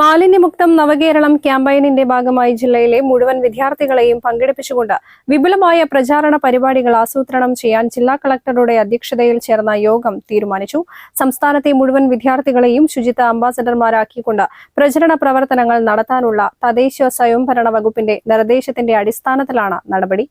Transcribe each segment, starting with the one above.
മാലിന്യമുക്തം നവകേരളം ക്യാമ്പയിനിന്റെ ഭാഗമായി ജില്ലയിലെ മുഴുവൻ വിദ്യാർത്ഥികളെയും പങ്കെടുപ്പിച്ചുകൊണ്ട് വിപുലമായ പ്രചാരണ പരിപാടികൾ ആസൂത്രണം ചെയ്യാൻ ജില്ലാ കളക്ടറുടെ അധ്യക്ഷതയിൽ ചേർന്ന യോഗം തീരുമാനിച്ചു. സംസ്ഥാനത്തെ മുഴുവൻ വിദ്യാർത്ഥികളെയും ശുചിത്വ അംബാസഡർമാരാക്കിക്കൊണ്ട് പ്രചരണ പ്രവർത്തനങ്ങൾ നടത്താനുള്ള തദ്ദേശ സ്വയംഭരണ വകുപ്പിന്റെ നിർദ്ദേശത്തിന്റെ അടിസ്ഥാനത്തിലാണ് നടപടി.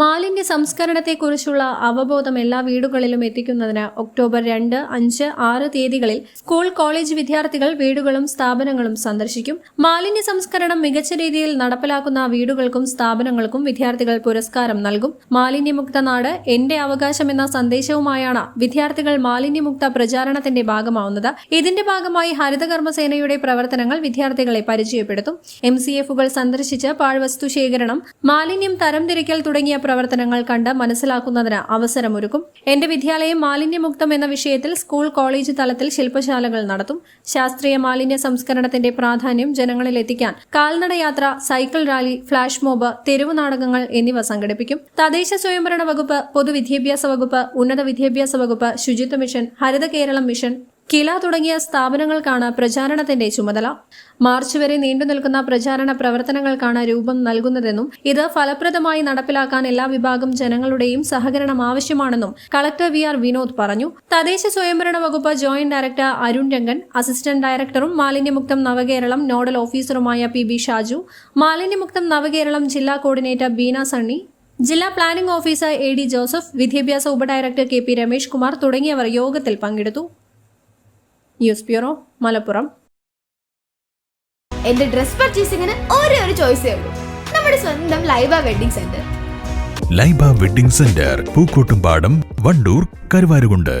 മാലിന്യ സംസ്കരണത്തെക്കുറിച്ചുള്ള അവബോധം എല്ലാ വീടുകളിലും എത്തിക്കുന്നതിന് ഒക്ടോബർ രണ്ട് അഞ്ച് ആറ് തീയതികളിൽ സ്കൂൾ കോളേജ് വിദ്യാർത്ഥികൾ വീടുകളും സ്ഥാപനങ്ങളും സന്ദർശിക്കും. മാലിന്യ സംസ്കരണം മികച്ച രീതിയിൽ നടപ്പിലാക്കുന്ന വീടുകൾക്കും സ്ഥാപനങ്ങൾക്കും വിദ്യാർത്ഥികൾ പുരസ്കാരം നൽകും. മാലിന്യമുക്ത നാട് എന്റെ അവകാശം എന്ന സന്ദേശവുമായാണ് വിദ്യാർത്ഥികൾ മാലിന്യമുക്ത പ്രചാരണത്തിന്റെ ഭാഗമാവുന്നത്. ഇതിന്റെ ഭാഗമായി ഹരിതകർമ്മസേനയുടെ പ്രവർത്തനങ്ങൾ വിദ്യാർത്ഥികളെ പരിചയപ്പെടുത്തും. എം സി എഫുകൾ സന്ദർശിച്ച് പാഴ്വസ്തു ശേഖരണം മാലിന്യം തരംതിരിക്കൽ തുടങ്ങിയ പ്രവർത്തനങ്ങൾ കണ്ട് മനസ്സിലാക്കുന്നതിന് അവസരമൊരുക്കും. എന്റെ വിദ്യാലയം മാലിന്യമുക്തം എന്ന വിഷയത്തിൽ സ്കൂൾ കോളേജ് തലത്തിൽ ശില്പശാലകൾ നടത്തും. ശാസ്ത്രീയ മാലിന്യ സംസ്കരണത്തിന്റെ പ്രാധാന്യം ജനങ്ങളിൽ എത്തിക്കാൻ കാൽനടയാത്ര സൈക്കിൾ റാലി ഫ്ളാഷ് മോബ് തെരുവ് നാടകങ്ങൾ എന്നിവ സംഘടിപ്പിക്കും. തദ്ദേശ സ്വയംഭരണ വകുപ്പ് പൊതുവിദ്യാഭ്യാസ വകുപ്പ് ഉന്നത വിദ്യാഭ്യാസ വകുപ്പ് ശുചിത്വ മിഷൻ ഹരിത കേരളം മിഷൻ കില തുടങ്ങിയ സ്ഥാപനങ്ങൾക്കാണ് പ്രചാരണത്തിന്റെ ചുമതല. മാർച്ച് വരെ നീണ്ടു നിൽക്കുന്ന പ്രചാരണ പ്രവർത്തനങ്ങൾക്കാണ് രൂപം നൽകുന്നതെന്നും ഇത് ഫലപ്രദമായി നടപ്പിലാക്കാൻ എല്ലാ വിഭാഗം ജനങ്ങളുടെയും സഹകരണം ആവശ്യമാണെന്നും കളക്ടർ വി ആർ വിനോദ് പറഞ്ഞു. തദ്ദേശ സ്വയംഭരണ വകുപ്പ് joint director Arun Rangan assistant ഡയറക്ടറും മാലിന്യമുക്തം നവകേരളം നോഡൽ ഓഫീസറുമായ പി ബി ഷാജു മാലിന്യമുക്തം നവകേരളം ജില്ലാ കോർഡിനേറ്റർ ബീന സണ്ണി ജില്ലാ planning officer A D Joseph വിദ്യാഭ്യാസ ഉപഡയറക്ടർ കെ പി രമേഷ് കുമാർ തുടങ്ങിയവർ യോഗത്തിൽ പങ്കെടുത്തു. News bureau Malappuram. എന്റെ ഡ്രസ് പർച്ചേസിംഗിന് ഒരേ ഒരു ചോയ്സേ ഉള്ളൂ. നമ്മുടെ സ്വന്തം Laiba wedding centre Laiba wedding centre Pookkottumpadam Wandoor Karuvarakundu.